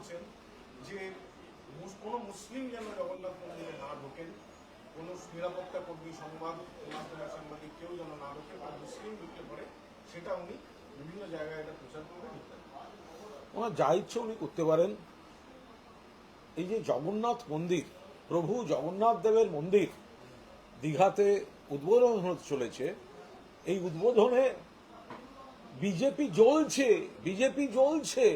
বলছেন যে কোনো মুসলিম যেন জগন্নাথ মন্দিরে না ঢোকেন, কোনো নিরাপত্তা কর্মী সংবাদ সাংবাদিক কেউ যেন না ঢোকে বা মুসলিম ঢুকলে পরে, সেটা উনি বিভিন্ন জায়গায় এটা প্রচার করবেন ওনার যা ইচ্ছে উনি করতে পারেন। এই যে জগন্নাথ মন্দির, প্রভু জগন্নাথ দেবের মন্দির দীঘাতে উদ্বোধন হতে চলেছে, এই উদ্বোধনে বিজেপি জ্বলছে বিজেপি জ্বলছে।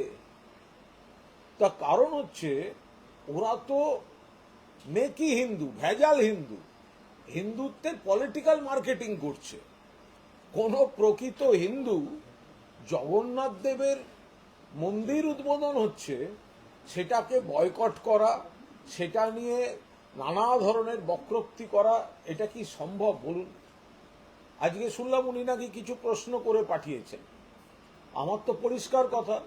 তার কারণ হচ্ছে ওরা তো মেকি হিন্দু, ভেজাল হিন্দু। হিন্দুত্বের পলিটিক্যাল মার্কেটিং করছে। কোন প্রকৃত হিন্দু জগন্নাথ দেবের মন্দির উদ্বোধন হচ্ছে, সেটাকে বয়কট করা, সেটা নিয়ে নানা ধরনের বক্রোক্তি করা, এটা কি সম্ভব বলুন? আজকে শুনলাম উনি নাকি কিছু প্রশ্ন করে পাঠিয়েছেন। আমার তো পরিষ্কার কথা।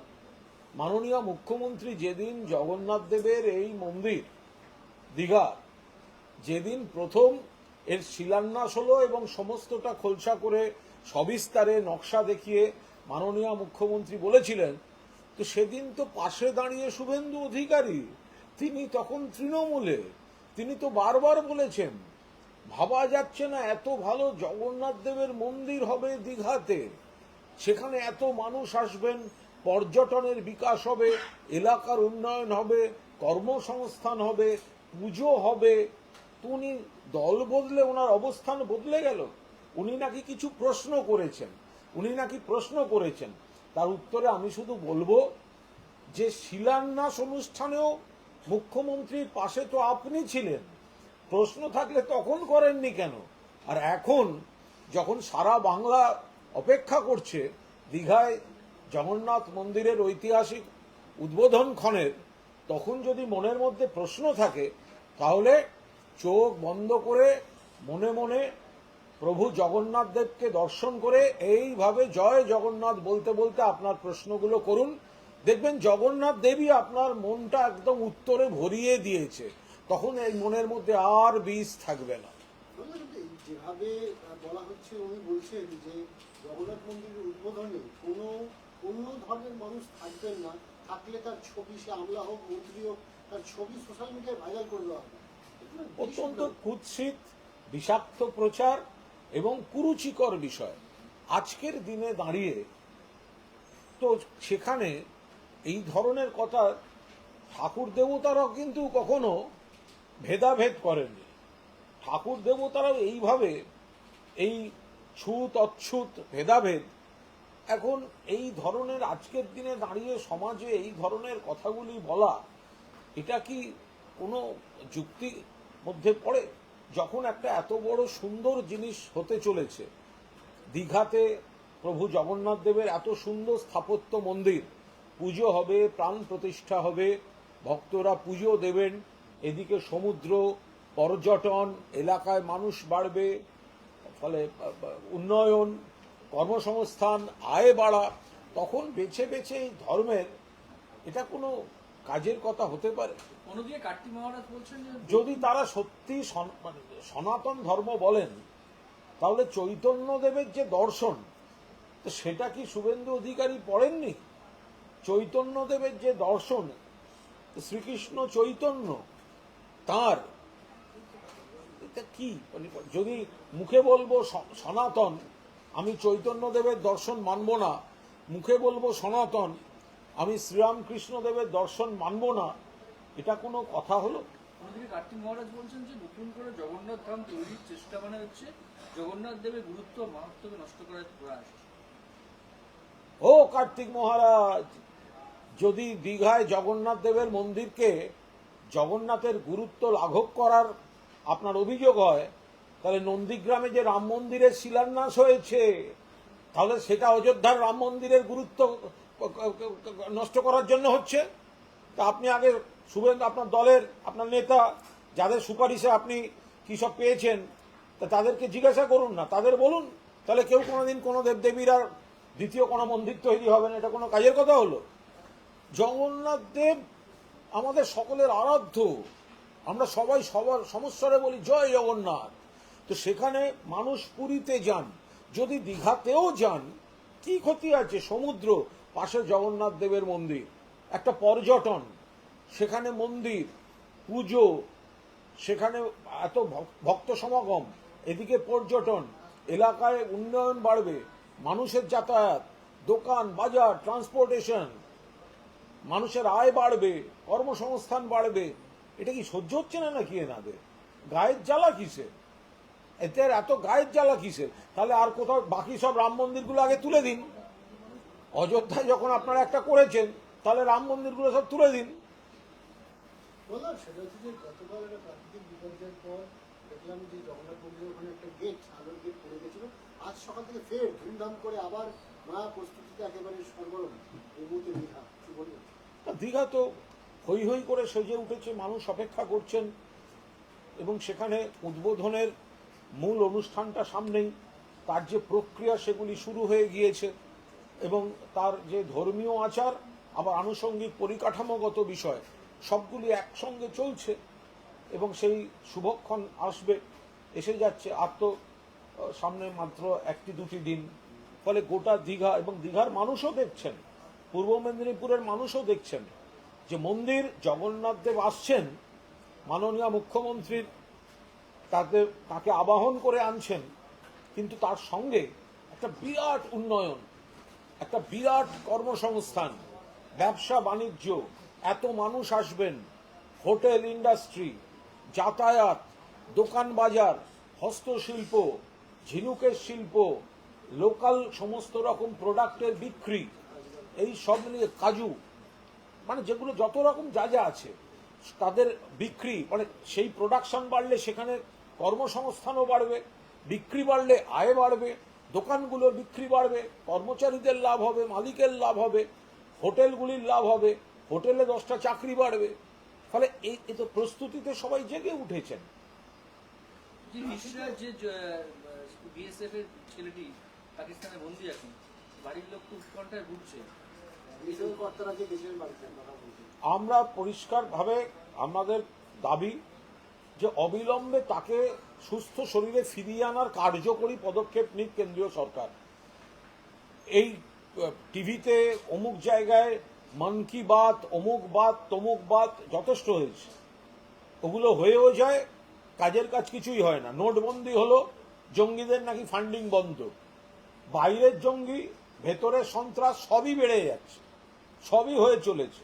মাননীয় মুখ্যমন্ত্রী যেদিন জগন্নাথ দেবের এই মন্দির, দীঘা, যেদিন প্রথম এর শিলান্যাস হলো এবং সমস্তটা খোলসা করে সবিস্তারে নকশা দেখিয়ে মাননীয় মুখ্যমন্ত্রী বলেছিলেন, তো সেদিন তো পাশে দাঁড়িয়ে শুভেন্দু অধিকারী, তিনি তখন তৃণমূলে, তিনি তো বারবার বলেছেন, ভাবা যাচ্ছে না এত ভালো জগন্নাথ দেবের মন্দির হবে দীঘাতে, সেখানে এত মানুষ আসবেন পর্যটনের বিকাশ হবে, এলাকার উন্নয়ন হবে, কর্মসংস্থান হবে, পুজো হবে। উনি দল বদলে, ওনার অবস্থান বদলে গেল। উনি নাকি কিছু প্রশ্ন করেছেন। উনি নাকি প্রশ্ন করেছেন। তার উত্তরে আমি শুধু বলব যে শিলান্যাস অনুষ্ঠানেও মুখ্যমন্ত্রীর পাশে তো আপনি ছিলেন। প্রশ্ন থাকলে তখন করেননি কেন? আর এখন যখন সারা বাংলা অপেক্ষা করছে, দীঘায় জগন্নাথ মন্দিরের ঐতিহাসিক উদ্বোধন ক্ষণের, তখন যদি মনের মধ্যে প্রশ্ন থাকে, তাহলে চোখ বন্ধ করে মনে মনে প্রভু জগন্নাথ দেবকে দর্শন করে এইভাবে জয় জগন্নাথ বলতে বলতে আপনার প্রশ্নগুলো করুন। দেখবেন জগন্নাথ দেবী আপনার মনটা একদম উত্তরে ভরিয়ে দিয়েছে। তখন এই মনের মধ্যে আর বীজ থাকবে না। যেভাবে বলা হচ্ছে, উনি বলছেন যে জগন্নাথ মন্দিরের উদ্বোধনে কোনো অন্য ধর্মের মানুষ থাকবেন না। থাকলে তার ছবি সে আমলা হোক মন্ত্রী হোক তার ছবি সোশ্যাল মিডিয়ায় ভাইরাল করে দেওয়া হবে। অত্যন্ত কুৎসিত বিষাক্ত প্রচার এবং কুরুচিকর বিষয়। আজকের দিনে দাঁড়িয়ে তো সেখানে এই ধরনের কথা ঠাকুর দেবতারাও কিন্তু কখনো ভেদাভেদ করেননি। ঠাকুর দেবতারাও এইভাবে এই ছুত অচ্ছুত ভেদাভেদ এখন এই ধরনের আজকের দিনে দাঁড়িয়ে সমাজে এই ধরনের কথাগুলি বলা, এটা কি কোনো যুক্তি মধ্যে পড়ে? যখন একটা এত বড় সুন্দর জিনিস হতে চলেছে, দীঘাতে প্রভু জগন্নাথ দেবের এত সুন্দর স্থাপত্য মন্দির, পুজো হবে, প্রাণ প্রতিষ্ঠা হবে, ভক্তরা পুজো দেবেন, এদিকে সমুদ্র, পর্যটন, এলাকায় মানুষ বাড়বে, ফলে উন্নয়ন কর্মসংস্থান আয় বাড়া তখন বেছে বেছে এই ধর্মের এটা কোনো কাজের কথা হতে পারে। অন্যদিকে কার্তিক মহারাজ বলছেন যদি তারা সত্যি মানে সনাতন ধর্ম বলেন তাহলে চৈতন্য দেবের যে দর্শন তো সেটা কি শুভেন্দু অধিকারী পড়েননি? চৈতন্য দেবের যে দর্শন শ্রীকৃষ্ণ চৈতন্য তার এটা কি? মানে যদি মুখে বলব সনাতন আমি চৈতন্য দেবের দর্শন মানব না। মুখে বলব সনাতন। আমি শ্রীরামকৃষ্ণ দেবের দর্শন মানব না। এটা কোনো কথা হলো? অন্যদিকে কার্তিক মহারাজ বলছেন যে নতুন করে জগন্নাথ ধাম তৈরির চেষ্টা বানা হচ্ছে জগন্নাথ দেবের গুরুত্ব মাহাত্মকে নষ্ট করার প্রয়াস। ও কার্তিক মহারাজ যদি দীঘায় জগন্নাথ দেবের মন্দিরকে জগন্নাথের গুরুত্ব লাঘব করার আপনার অভিযোগ হয় তাহলে নন্দীগ্রামে যে রাম মন্দিরের শিলান্যাস হয়েছে, তাহলে সেটা অযোধ্যার রাম মন্দিরের গুরুত্ব নষ্ট করার জন্য হচ্ছে? তা আপনি আগে শুভেন্দু, আপনার দলের, আপনার নেতা, যাদের সুপারিশে আপনি কি সব পেয়েছেন, তা তাদেরকে জিজ্ঞাসা করুন না, তাদের বলুন। তাহলে কেউ কোনোদিন কোনো দেবদেবীর আর দ্বিতীয় কোনো মন্দির তৈরি হবে না, এটা কোনো কাজের কথা হলো? জগন্নাথ দেব আমাদের সকলের আরাধ্য। আমরা সবাই সবার সমস্যারে বলি, জয় জগন্নাথ। তো সেখানে মানুষ পুরীতে যান। যদি দীঘাতেও যান, কি ক্ষতি আছে? সমুদ্র, পাশে জগন্নাথ দেবের মন্দির, একটা পর্যটন, সেখানে মন্দির, পুজো, সেখানে এত ভক- ভক্ত সমাগম, এদিকে পর্যটন, এলাকায় উন্নয়ন বাড়বে, মানুষের যাতায়াত, দোকান, বাজার, ট্রান্সপোর্টেশন, মানুষের আয় বাড়বে, কর্মসংস্থান বাড়বে, এটা কি সহ্য হচ্ছে না নাকি এনাদের? গায়ের জ্বালা কিসে এতে এত গায়ের জ্বালা কিসে তাহলে আর কোথাও বাকি সব রাম মন্দিরগুলো আগে তুলে দিন। অযোধ্যায় যখন আপনারা একটা করেছেন তাহলে রাম মন্দিরগুলো সব তুলে দিন। বললাম সেটা হচ্ছে যে গতকাল একটা প্রাকৃতিক বিপর্যয়ের পর দেখলাম যে জগন্নাথ মন্দিরের ওখানে একটা গেট আলোর গেট পড়ে গেছিল। আজ সকাল থেকে ফের ধুমধাম করে আবার মা প্রস্তুতিতে একেবারে সরগরম। এই মুহূর্তে দীঘা কি বলবেন দীঘা তো হই হই করে সেজে উঠেছে মানুষ অপেক্ষা করছেন। এবং সেখানে উদ্বোধনের মূল অনুষ্ঠানটা সামনেই। তার যে প্রক্রিয়া সেগুলি শুরু হয়ে গিয়েছে এবং তার যে ধর্মীয় আচার, আবার আনুষঙ্গিক পরিকাঠামোগত বিষয়, সবগুলি একসঙ্গে চলছে এবং সেই শুভক্ষণ আসবে, এসে যাচ্ছে। আর তো সামনে মাত্র একটি দুটি দিন। ফলে গোটা দীঘা এবং দীঘার মানুষও দেখছেন, পূর্ব মেদিনীপুরের মানুষও দেখছেন যে মন্দির, জগন্নাথ দেব আসছেন, মাননীয় মুখ্যমন্ত্রীর তাতে তাকে আবাহন করে আনছেন, কিন্তু তার সঙ্গে একটা বিরাট উন্নয়ন, একটা বিরাট কর্মসংস্থান, ব্যবসা বাণিজ্য, এত মানুষ আসবেন, হোটেল ইন্ডাস্ট্রি, যাতায়াত, দোকান বাজার, হস্তশিল্প, ঝিনুকের শিল্প, লোকাল সমস্ত রকম প্রোডাক্টের বিক্রি, এই সব নিয়ে কাজু মানে যেগুলো যত রকম যা যা আছে, তাদের বিক্রি মানে সেই প্রোডাকশন বাড়লে সেখানে কর্মসংস্থানও বাড়বে বিক্রি বাড়লে আয় বাড়বে দোকানগুলোর বিক্রি বাড়বে কর্মচারীদের লাভ হবে মালিকের লাভ হবে হোটেলগুলির লাভ হবে হোটেলে দশটা চাকরি বাড়বে। ফলে এই এ তো প্রস্তুতিতে সবাই জেগে উঠেছেন। যে বিএসএফ এর ছেলেটি পাকিস্তানে বন্দি এখন বাড়ির লোক উৎকণ্ঠায় আমরা পরিষ্কারভাবে আমাদের দাবি যে অবিলম্বে তাকে সুস্থ শরীরে ফিরিয়ে আনার কার্যকরী পদক্ষেপ নিক কেন্দ্রীয় সরকার। এই টিভিতে অমুক জায়গায় মন কি বাত, অমুক বাত, তমুক বাত যথেষ্ট হয়েছে। ওগুলো হয়েও যায়, কাজের কাজ কিছুই হয় না। নোটবন্দি হলো, জঙ্গিদের নাকি ফান্ডিং বন্ধ। বাইরের জঙ্গি, ভেতরের সন্ত্রাস সবই বেড়ে যাচ্ছে, সবই হয়ে চলেছে।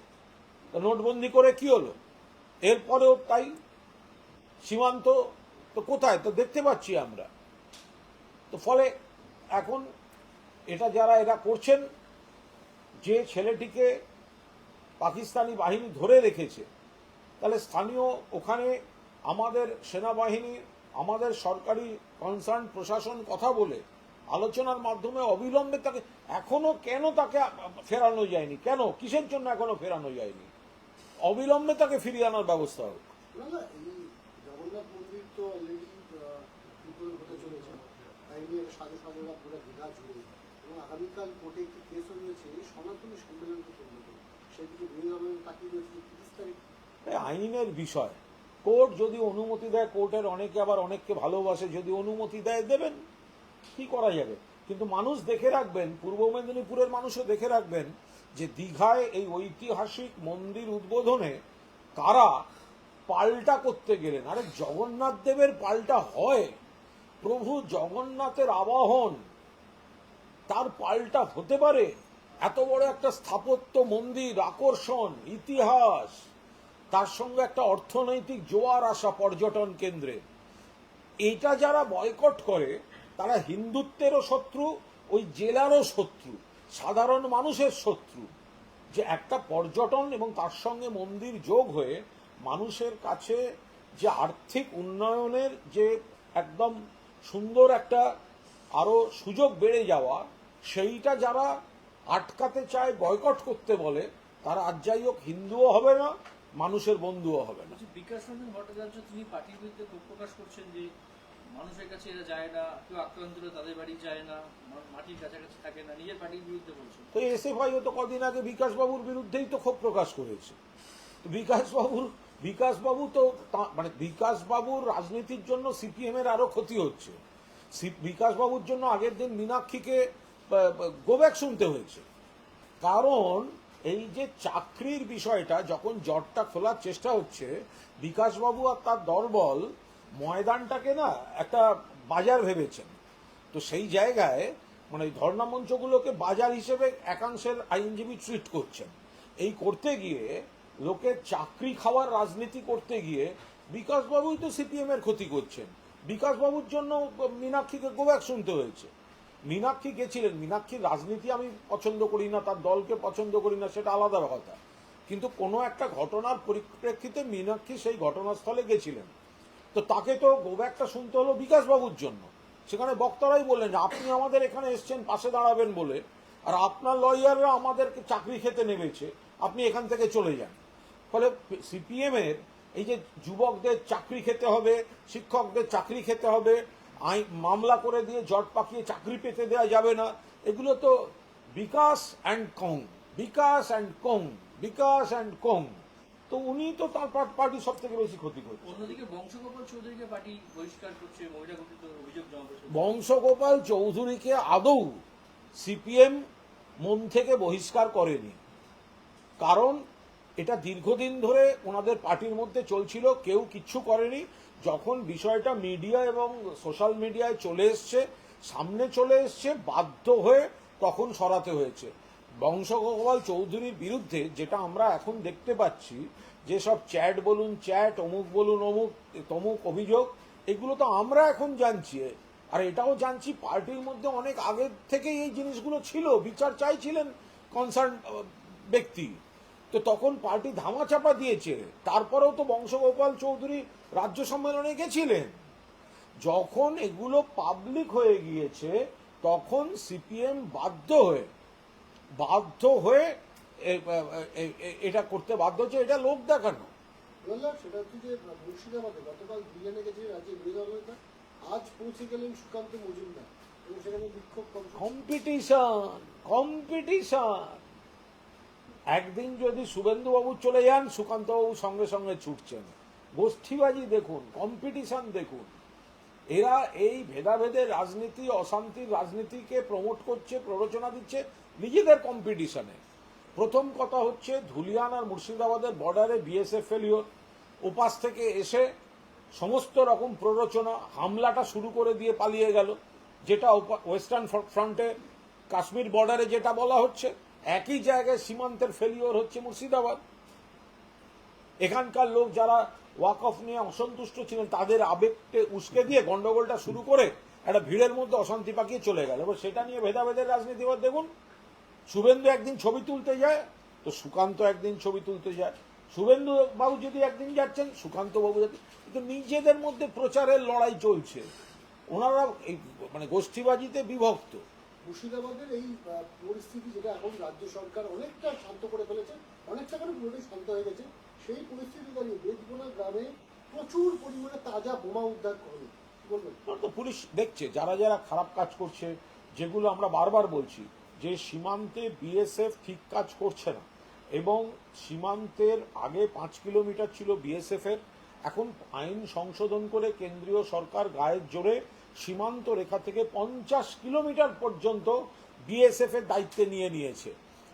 নোটবন্দি করে কি হলো? এরপরেও তাই সীমান্ত, তো কোথায়? তো দেখতে পাচ্ছি আমরা। তো ফলে এখন এটা যারা এরা করছেন, যে ছেলেটিকে পাকিস্তানি বাহিনী ধরে রেখেছে, তাহলে স্থানীয় ওখানে আমাদের সেনাবাহিনী, আমাদের সরকারি কনসার্ন প্রশাসন কথা বলে, আলোচনার মাধ্যমে অবিলম্বে তাকে, এখনও কেন তাকে ফেরানো যায়নি? কেন? কিসের জন্য এখনও ফেরানো যায়নি? অবিলম্বে তাকে ফিরিয়ে আনার ব্যবস্থা হোক না না এই জগন্নাথ মন্দির তো অলরেডি বিপরীত হতে চলেছে সাজু সাজুরা পুরো দীঘা জুড়ে এবং আগামীকাল কোর্টে একটি কেসও রয়েছে, এই সনাতনী সম্মেলনকে কেন্দ্র করে। সেদিকে বৃন্দাবন তাকিয়ে রয়েছে তিরিশ তারিখ আইনের বিষয়। কোর্ট যদি অনুমতি দেয়, কোর্টের অনেকে আবার অনেককে ভালোবাসে, যদি অনুমতি দেয়, দেবেন। কি করা যাবে? কিন্তু মানুষ দেখে রাখবেন, পূর্ব মেদিনীপুরের মানুষও দেখে রাখবেন যে দীঘায় এই ঐতিহাসিক মন্দির উদ্বোধনে কারা পাল্টা করতে গেলেন। আরে জগন্নাথ দেবের পাল্টা হয়। প্রভু জগন্নাথের আবাহন, তার পাল্টা হতে পারে। এত বড় একটা স্থাপত্য, মন্দির, আকর্ষণ, ইতিহাস, তার সঙ্গে একটা অর্থনৈতিক জোয়ার আসা পর্যটন কেন্দ্রে। এটা যারা বয়কট করে, তারা হিন্দুত্বেরও শত্রু, ওই জেলারও শত্রু, সাধারণ মানুষের শত্রু। যে একটা পর্যটন এবং তার সঙ্গে মন্দির যোগ হয়ে মানুষের কাছে যে আর্থিক উন্নয়নের যে একদম সুন্দর একটা আরও সুযোগ বেড়ে যাওয়া সেইটা যারা আটকাতে চায় বয়কট করতে বলে তারা আজ যাই হোক হিন্দুও হবে না মানুষের বন্ধুও হবে না। বলছি বিকাশ রঞ্জন ভট্টাচার্য তিনি পার্টির বিরুদ্ধে ক্ষোভ প্রকাশ করছেন যে মানুষের কাছে এরা যায় না কেউ আক্রান্ত হলে তাদের বাড়ি যায় না মাটির কাছাকাছি থাকে না নিজের পার্টির বিরুদ্ধে বলছেন। তো এসএফআইও তো কদিন আগে বিকাশবাবুর বিরুদ্ধেই তো ক্ষোভ প্রকাশ করেছে। তো বিকাশবাবুর বিকাশবাবু তো মানে বিকাশবাবুর রাজনীতির জন্য সিপিএম এর আরও ক্ষতি হচ্ছে। বিকাশবাবুর জন্য আগের দিন মীনাক্ষীকে গো ব্যাক শুনতে হয়েছে। কারণ এই যে চাকরির বিষয়টা, যখন জটটা খোলার চেষ্টা হচ্ছে, বিকাশবাবু আর তার দলবল ময়দানটাকে না একটা বাজার ভেবেছেন। তো সেই জায়গায় মানে এই ধর্ণা মঞ্চগুলোকে বাজার হিসেবে একাংশের আইনজীবী ট্রিট করছেন। এই করতে গিয়ে লোকের চাকরি খাওয়ার রাজনীতি করতে গিয়ে বিকাশবাবুই তো সিপিএম এর ক্ষতি করছেন। বিকাশবাবুর জন্য মীনাক্ষীকে গোব্যাক শুনতে হয়েছে। মীনাক্ষী গেছিলেন। মীনাক্ষীর রাজনীতি আমি পছন্দ করি না, তার দলকে পছন্দ করি না, সেটা আলাদা কথা। কিন্তু কোনো একটা ঘটনার পরিপ্রেক্ষিতে মীনাক্ষী সেই ঘটনাস্থলে গেছিলেন। তো তাকে তো গোব্যাকটা শুনতে হলো বিকাশবাবুর জন্য। সেখানে বক্তারাই বললেন যে, আপনি আমাদের এখানে এসছেন, পাশে দাঁড়াবেন বলে। আর আপনার লয়াররা আমাদেরকে চাকরি খেতে নেমেছে। আপনি এখান থেকে চলে যান। ফলে সিপিএম এর এই যে যুবকদের চাকরি খেতে হবে শিক্ষকদের চাকরি খেতে হবে আইন মামলা করে দিয়ে জট পাকিয়ে চাকরি পেতে দেওয়া যাবে না এগুলো তো Bikash and Kong Bikash and Kong Bikash and কং। তো উনি তো তার পার্টি সব থেকে বেশি ক্ষতি করছে। অন্যদিকে বংশগোপাল চৌধুরীকে পার্টি বহিষ্কার করছে মহিলা অভিযোগ জমা বংশগোপাল চৌধুরীকে আদৌ সিপিএম মন থেকে বহিষ্কার করেনি। কারণ এটা দীর্ঘদিন ধরে ওনাদের পার্টির মধ্যে চলছিল, কেউ কিচ্ছু করেনি। যখন বিষয়টা মিডিয়া এবং সোশ্যাল মিডিয়ায় চলে এসছে, সামনে চলে এসছে, বাধ্য হয়ে তখন সরাতে হয়েছে। বংশগোপাল চৌধুরীর বিরুদ্ধে যেটা আমরা এখন দেখতে পাচ্ছি যেসব চ্যাট বলুন, চ্যাট, অমুক বলুন, অমুক, তমুক অভিযোগ, এগুলো তো আমরা এখন জানছি। আর এটাও জানছি, পার্টির মধ্যে অনেক আগের থেকেই এই জিনিসগুলো ছিল, বিচার চাইছিলেন কনসার্ন ব্যক্তি। তো তখন পার্টি ধামাচাপা দিয়েছে। তারপরেও তো বংশগোপাল চৌধুরী রাজ্য সম্মেলনে গেছিলেন। যখন এগুলো পাবলিক হয়ে গিয়েছে তখন সিপিএম বাধ্য হয়ে বাধ্য হয়ে এটা করতে বাধ্য হচ্ছে এটা লোক দেখানো। সেটা হচ্ছে যে মুর্শিদাবাদে গতকাল রাজ্যের বিরোধী আজ পৌঁছে গেলেন সুকান্ত মজুমদার এবং সেখানে বিক্ষোভ কম্পিটিশন কম্পিটিশন একদিন যদি শুভেন্দুবাবু চলে যান, সুকান্তবাবু সঙ্গে সঙ্গে ছুটছেন। গোষ্ঠীবাজি দেখুন কম্পিটিশন দেখুন। এরা এই ভেদাভেদের রাজনীতি, অশান্তির রাজনীতিকে প্রমোট করছে, প্ররোচনা দিচ্ছে নিজেদের কম্পিটিশনে প্রথম কথা হচ্ছে ধুলিয়ান আর মুর্শিদাবাদের বর্ডারে বিএসএফ ফেলিওর ওপাশ থেকে এসে সমস্ত রকম প্ররোচনা, হামলাটা শুরু করে দিয়ে পালিয়ে গেল। যেটা ওয়েস্টার্ন ফ্রন্টে কাশ্মীর বর্ডারে যেটা বলা হচ্ছে একই জায়গায় সীমান্তের ফেলিওর হচ্ছে মুর্শিদাবাদ। এখানকার লোক যারা ওয়াক অফ নিয়ে অসন্তুষ্ট ছিলেন, তাদের আবেগকে উস্কে দিয়ে গন্ডগোলটা শুরু করে একটা ভিড়ের মধ্যে অশান্তি পাকিয়ে চলে গেল। এবার সেটা নিয়ে ভেদাভেদের রাজনীতি, এবার দেখুন, শুভেন্দু একদিন ছবি তুলতে যায়, তো সুকান্ত একদিন ছবি তুলতে যায়। শুভেন্দু বাবু যদি একদিন যাচ্ছেন, সুকান্ত বাবু যাচ্ছেন কিন্তু নিজেদের মধ্যে প্রচারের লড়াই চলছে। ওনারা মানে গোষ্ঠীবাজিতে বিভক্ত। মুর্শিদাবাদের এই পরিস্থিতি যেটা এখন রাজ্য সরকার অনেকটা শান্ত করে ফেলেছে, অনেকটা করে পুরোটাই শান্ত হয়ে গেছে, সেই পরিস্থিতি দাঁড়িয়ে বেদবোনা গ্রামে প্রচুর পরিমাণে তাজা বোমা উদ্ধার করল কি বলবেন? আর তো পুলিশ দেখছে, যারা যারা খারাপ কাজ করছে, যেগুলো আমরা বারবার বলছি, যে সীমান্তে বিএসএফ ঠিক কাজ করছে না, এবং সীমান্তের আগে পাঁচ কিলোমিটার ছিল বিএসএফ এর এখন আইন সংশোধন করে কেন্দ্রীয় সরকার গায়ের জোরে সীমান্ত রেখা থেকে পঞ্চাশ কিলোমিটার পর্যন্ত বিএসএফ এর দায়িত্বে নিয়ে নিয়েছে।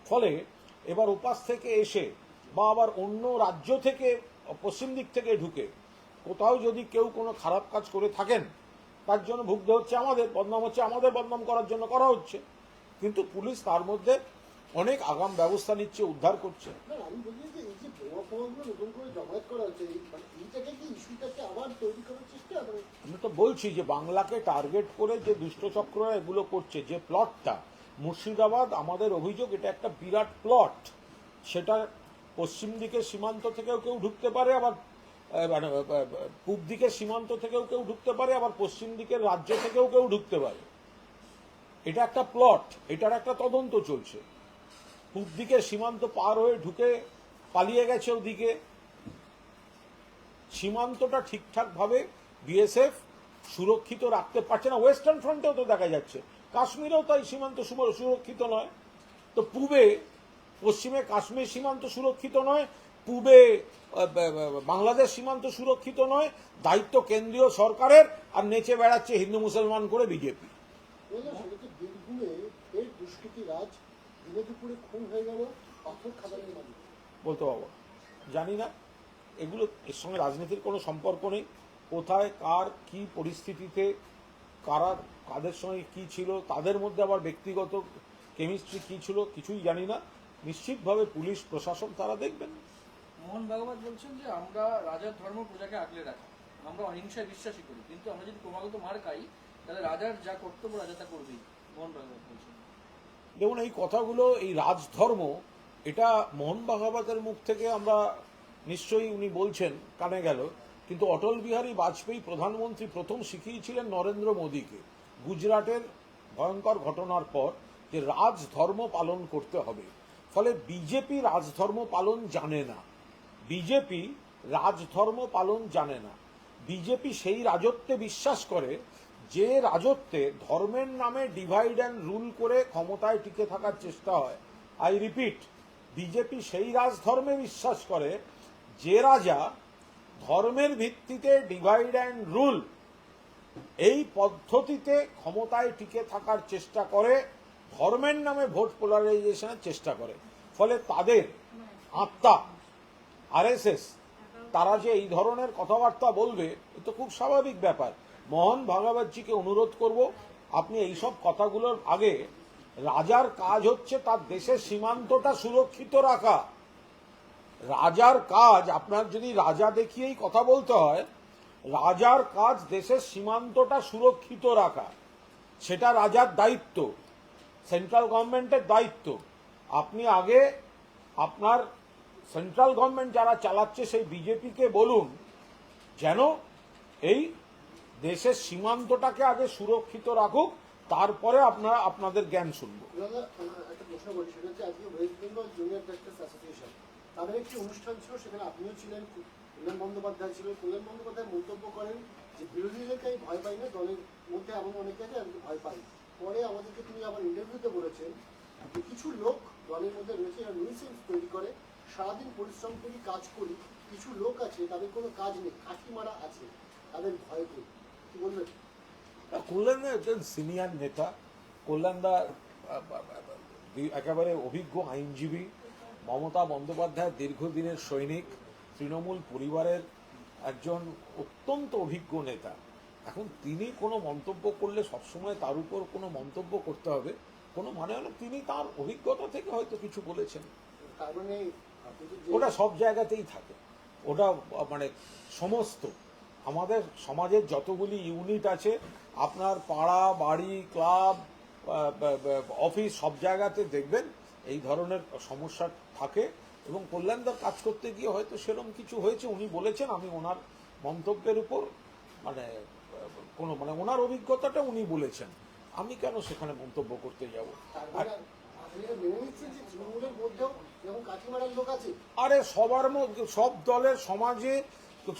ফলে এবার উপাস থেকে এসে বা আবার অন্য রাজ্য থেকে, পশ্চিম দিক থেকে ঢুকে কোথাও যদি কেউ কোনো খারাপ কাজ করে থাকেন, তার জন্য ভুগতে হচ্ছে আমাদের, বদনাম হচ্ছে আমাদের, বদনাম করার জন্য করা হচ্ছে। কিন্তু পুলিশ তার মধ্যে অনেক আগাম ব্যবস্থা নিচ্ছে, উদ্ধার করছে। হচ্ছে মানে মানে আমি তো বলছি যে বাংলাকে টার্গেট করে যে দুষ্টচক্ররা এগুলো করছে, যে প্লটটা, মুর্শিদাবাদ, আমাদের অভিযোগ এটা একটা বিরাট প্লট। সেটা পশ্চিম দিকে সীমান্ত থেকেও কেউ ঢুকতে পারে, আবার মানে পূব দিকের সীমান্ত থেকেও কেউ ঢুকতে পারে, আবার পশ্চিম দিকের রাজ্য থেকেও কেউ ঢুকতে পারে। এটা একটা প্লট, এটার একটা তদন্ত চলছে। পূব দিকে সীমান্ত পার হয়ে ঢুকে পালিয়ে গেছে ওদিকে। সীমান্তটা ঠিকঠাকভাবে বিএসএফ সুরক্ষিত রাখতে পারছে না। ওয়েস্টার্ন ফ্রন্টেও তো দেখা যাচ্ছে। কাশ্মীরেও তাই সীমান্ত সুরক্ষিত নয়। তো পূবে, পশ্চিমে কাশ্মীর সীমান্ত সুরক্ষিত নয়, পূবে বাংলাদেশ সীমান্ত সুরক্ষিত নয়, দায়িত্ব কেন্দ্রীয় সরকারের, আর নেচে বেড়াচ্ছে হিন্দু মুসলমান করে বিজেপি। দুষ্কৃতি রাজ খুন হয়ে গেল, পাথর খাদানের মালিক। বলতে পারব। জানি না এগুলো এর সঙ্গে রাজনীতির কোনো সম্পর্ক নেই। কোথায় কার কি পরিস্থিতিতে কারা কাদের সঙ্গে কি ছিল তাদের মধ্যে আবার ব্যক্তিগত কেমিস্ট্রি কি ছিল কিছুই জানি না। নিশ্চিতভাবে পুলিশ প্রশাসন তারা দেখবেন। মোহন ভাগবত বলছেন যে আমরা রাজার ধর্ম প্রজাকে আগলে রাখি। আমরা অহিংসায় বিশ্বাসী করি। কিন্তু আমরা যদি ক্রমাগত মার খাই তাহলে রাজার যা কর্তব্য রাজা তা করবেই। মোহন ভাগবত বলছেন। দেখুন এই কথাগুলো এই রাজধর্ম এটা মোহন ভাগবতের মুখ থেকে আমরা নিশ্চয়ই উনি বলছেন, কানে গেল। কিন্তু অটল বিহারী বাজপেয়ী প্রধানমন্ত্রী প্রথম শিখিয়েছিলেন নরেন্দ্র মোদীকে গুজরাটের ভয়ঙ্কর ঘটনার পর যে রাজধর্ম পালন করতে হবে। ফলে বিজেপি রাজধর্ম পালন জানে না। বিজেপি রাজধর্ম পালন জানে না। বিজেপি সেই রাজত্বে বিশ্বাস করে যে রাজত্বে ধর্মের নামে ডিভাইড অ্যান্ড রুল করে ক্ষমতায় টিকে থাকার চেষ্টা হয়। আই রিপিট বিজেপি সেই রাজধর্মে বিশ্বাস করে যে রাজা ধর্মের ভিত্তিতে ডিভাইড অ্যান্ড রুল এই পদ্ধতিতে ক্ষমতায় টিকে থাকার চেষ্টা করে, ধর্মের নামে ভোট পোলারাইজেশনের চেষ্টা করে। ফলে তাদের আত্মা, আরএসএস, তারা যে এই ধরনের কথাবার্তা বলবে, এ তো খুব স্বাভাবিক ব্যাপার। মোহন ভাগবতজিকে অনুরোধ করব, আপনি এইসব কথাগুলোর আগে রাজার কাজ হচ্ছে তার দেশের সীমান্তটা সুরক্ষিত রাখা। রাজার কাজ, আপনার যদি রাজা দেখিয়েই কথা বলতে হয়, রাজার কাজ দেশের সীমান্তটা সুরক্ষিত রাখা। সেটা রাজার দায়িত্ব, সেন্ট্রাল গভর্নমেন্টের দায়িত্ব। আপনি আগে আপনার সেন্ট্রাল গভর্নমেন্ট যারা চালাচ্ছে সেই বিজেপিকে বলুন, যেন এই দেশের সীমান্তটাকে আগে সুরক্ষিত রাখুক তারপরে আপনারা আপনাদের জ্ঞান শুনব। একটা প্রশ্ন করি, সেটা হচ্ছে আজকে West Bengal junior doctors association তাদের একটি অনুষ্ঠান ছিল, সেখানে আপনিও ছিলেন, কল্যাণ বন্দ্যোপাধ্যায় ছিল কল্যাণ বন্দ্যোপাধ্যায় মন্তব্য করেন যে বিরোধীদেরকে আমি ভয় পাই না, দলের মধ্যে এমন অনেকে আছে, আমি ভয় পাই। পরে আমাদেরকে তিনি আবার ইন্টারভিউতে বলেছেন যে কিছু লোক দলের মধ্যে রয়েছে, যারা নিউসেন্স তৈরি করে, সারাদিন পরিশ্রম করি, কাজ করি, কিছু লোক আছে, তাদের কোনো কাজ নেই, কাঠি মারা আছে, তাদের ভয় করি। কি বলবেন? কল্যাণ একজন সিনিয়র নেতা কল্যাণদা একেবারে অভিজ্ঞ আইনজীবী মমতা বন্দ্যোপাধ্যায় দীর্ঘদিনের সৈনিক তৃণমূল পরিবারের একজন অত্যন্ত অভিজ্ঞ নেতা। এখন তিনি কোনো মন্তব্য করলে সবসময় তার উপর কোনো মন্তব্য করতে হবে কোনো মানে হলো তিনি তার অভিজ্ঞতা থেকে হয়তো কিছু বলেছেন। ওটা সব জায়গাতেই থাকে। ওটা মানে সমস্ত আমাদের সমাজের যতগুলি ইউনিট আছে আপনার পাড়া, বাড়ি, ক্লাব অফিস সব জায়গাতে দেখবেন এই ধরনের সমস্যা থাকে এবং কল্যাণদার কাজ করতে গিয়ে হয়তো সেরকম কিছু হয়েছে, উনি বলেছেন, আমি ওনার মন্তব্যের উপর মানে কোনো মানে ওনার অভিজ্ঞতাটা উনি বলেছেন। আমি কেন সেখানে মন্তব্য করতে যাব? আর আরে সবার সব দলের সমাজে,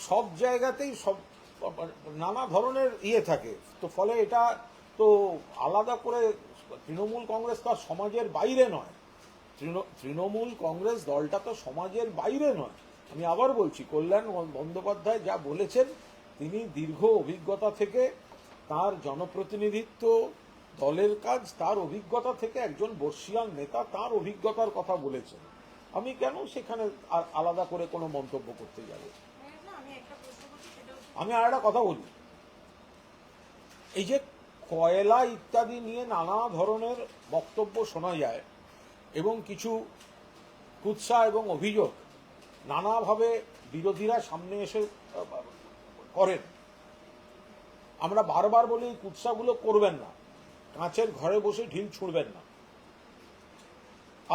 সব জায়গাতেই সব নানা ধরনের ইয়ে থাকে। তো ফলে এটা তো আলাদা করে তৃণমূল কংগ্রেস তো সমাজের বাইরে নয়। তৃণমূল কংগ্রেস দলটা তো সমাজের বাইরে নয়। আমি আবার বলছি, কল্যাণ বন্দ্যোপাধ্যায় যা বলেছেন, তিনি দীর্ঘ অভিজ্ঞতা থেকে তার জনপ্রতিনিধিত্ব, দলের কাজ, তার অভিজ্ঞতা থেকে একজন বর্ষিয়ান নেতা তার অভিজ্ঞতার কথা বলেছেন। আমি কেন সেখানে আলাদা করে কোনো মন্তব্য করতে যাব না, আমি একটা প্রশ্ন করছি সেটা হচ্ছে আমি আর একটা কথা বলি। এই যে কয়লা ইত্যাদি নিয়ে নানা ধরনের বক্তব্য শোনা যায় এবং কিছু কুৎসা এবং অভিযোগ নানাভাবে বিরোধীরা সামনে এসে করেন। আমরা বারবার বলি, এই কুৎসাগুলো করবেন না। কাঁচের ঘরে বসে ঢিল ছুঁড়বেন না।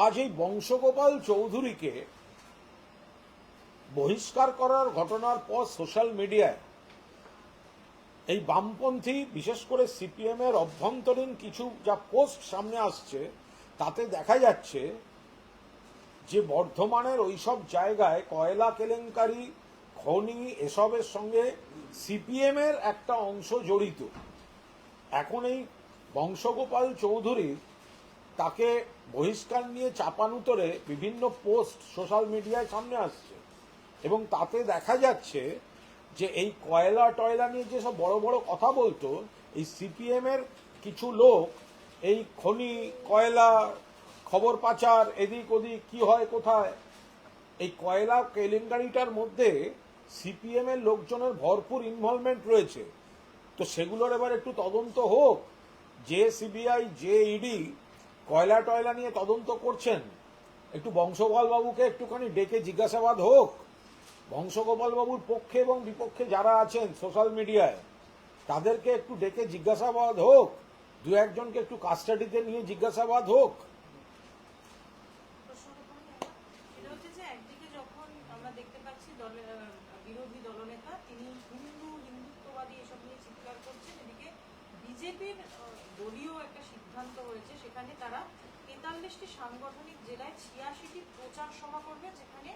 আজ এই বংশগোপাল চৌধুরীকে বহিষ্কার করার ঘটনার পর সোশ্যাল মিডিয়ায় এই বামপন্থী, বিশেষ করে সিপিএম এর অভ্যন্তরীণ কিছু যা পোস্ট সামনে আসছে, তাতে দেখা যাচ্ছে যে বর্ধমানের ওইসব জায়গায় কয়লা কেলেঙ্কারি, খনি এসবের সঙ্গে সিপিএম এর একটা অংশ জড়িত। এখন এই বংশগোপাল চৌধুরী তাকে বহিষ্কার নিয়ে চাপানুতরে বিভিন্ন পোস্ট সোশ্যাল মিডিয়ায় সামনে আসছে এবং তাতে দেখা যাচ্ছে যে এই কয়লা টয়লা নিয়ে যেসব বড় বড় কথা বলতো, এই সিপিএম এর কিছু লোক এই খনি, কয়লা, খবর পাচার, এদিক ওদিক কি হয় কোথায়, এই কয়লা কেলেঙ্কারিটার মধ্যে সিপিএম এর লোকজনের ভরপুর ইনভলভমেন্ট রয়েছে। তো সেগুলোর এবার একটু তদন্ত হোক, যে সিবিআই যে ইডি কয়লা টয়লা নিয়ে তদন্ত করছেন, একটু বংশগোপাল বাবুকে একটুখানি ডেকে জিজ্ঞাসাবাদ হোক। বংশগোপাল বাবুর পক্ষে এবং বিপক্ষে যারা আছেন সোশ্যাল মিডিয়ায়, তাদেরকে একটু ডেকে জিজ্ঞাসাবাদ হোক, দু একজনকে একটু কাস্টাডিতে নিয়ে জিজ্ঞাসাবাদ হোক। বিজেপির দলীয় একটা সিদ্ধান্ত হয়েছে, সেখানে তারা তেতাল্লিশটি সাংগঠনিক জেলায় ছিয়াশিটি প্রচার সভা করবে, যেখানে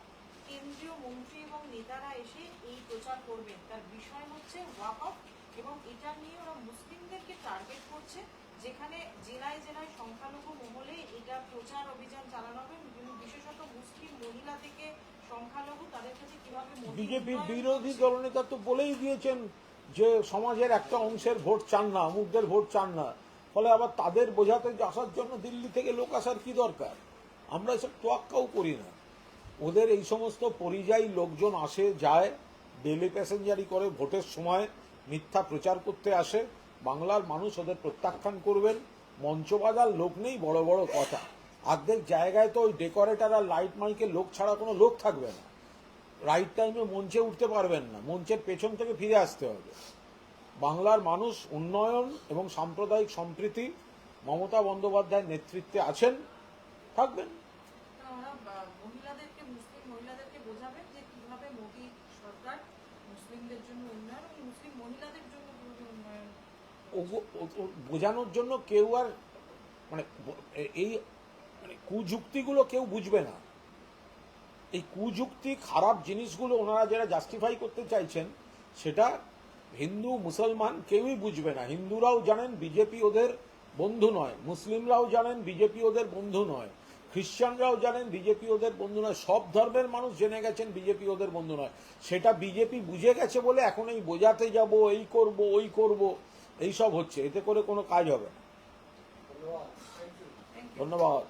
কেন্দ্রীয় মন্ত্রী এবং নেতারা এসে এই প্রচার করবেন। তার বিষয় হচ্ছে ওয়াকফ এবং এটা নিয়ে ওরা মুসলিমদেরকে টার্গেট করছে যেখানে জেলায় জেলায় সংখ্যালঘু মহলে এটা প্রচার অভিযান চালানো হবে। বিশেষত মুসলিম মহিলা থেকে সংখ্যালঘু তাদের কাছে কীভাবে বিজেপির বিরোধী। দলনেতা তো বলেই দিয়েছেন যে সমাজের একটা অংশের ভোট চান না অমুকদের ভোট চান না। ফলে আবার তাদের বোঝাতে আসার জন্য দিল্লি থেকে লোক আসার কি দরকার? আমরা এসব তোয়াক্কাও করি না। ওদের এই সমস্ত পরিযায়ী লোকজন আসে, যায় ডেলি প্যাসেঞ্জারি করে, ভোটের সময় মিথ্যা প্রচার করতে আসে। বাংলার মানুষ ওদের প্রত্যাখ্যান করবেন। মঞ্চ বাজার লোক নেই, বড় বড় কথা। অর্ধেক জায়গায় তো ওই ডেকোরেটার আর লাইট মাইকের লোক ছাড়া কোনো লোক থাকবে না। রাইট টাইমে মঞ্চে উঠতে পারবেন না। মঞ্চের পেছন থেকে ফিরে আসতে হবে। বাংলার মানুষ উন্নয়ন এবং সাম্প্রদায়িক সম্প্রীতি, মমতা বন্দ্যোপাধ্যায়ের নেতৃত্বে আছেন, থাকবেন তা ওরা বা- মহিলাদেরকে মুসলিম মহিলাদেরকে বোঝাবেন যে কীভাবে মোদী সরকার মুসলিমদের জন্য উন্নয়ন এবং মুসলিম মহিলাদের জন্য কীভাবে উন্নয়ন ওগো- ও- ও- বোঝানোর জন্য কেউ আর মানে এই মানে কুযুক্তিগুলো কেউ বুঝবে না। এই কুযুক্তি, খারাপ জিনিসগুলো ওনারা যারা জাস্টিফাই করতে চাইছেন, সেটা হিন্দু, মুসলমান কেউই বুঝবে না। হিন্দুরাও জানেন বিজেপি ওদের বন্ধু নয়, মুসলিমরাও জানেন বিজেপি ওদের বন্ধু নয়, খ্রিস্টানরাও জানেন বিজেপি ওদের বন্ধু নয়, সব ধর্মের মানুষ জেনে গেছেন বিজেপি ওদের বন্ধু নয়। সেটা বিজেপি বুঝে গেছে বলে এখন এই বোঝাতে যাব, এই করব, ওই করব। এই সব হচ্ছে এতে করে কোনো কাজ হবে না। ধন্যবাদ ধন্যবাদ।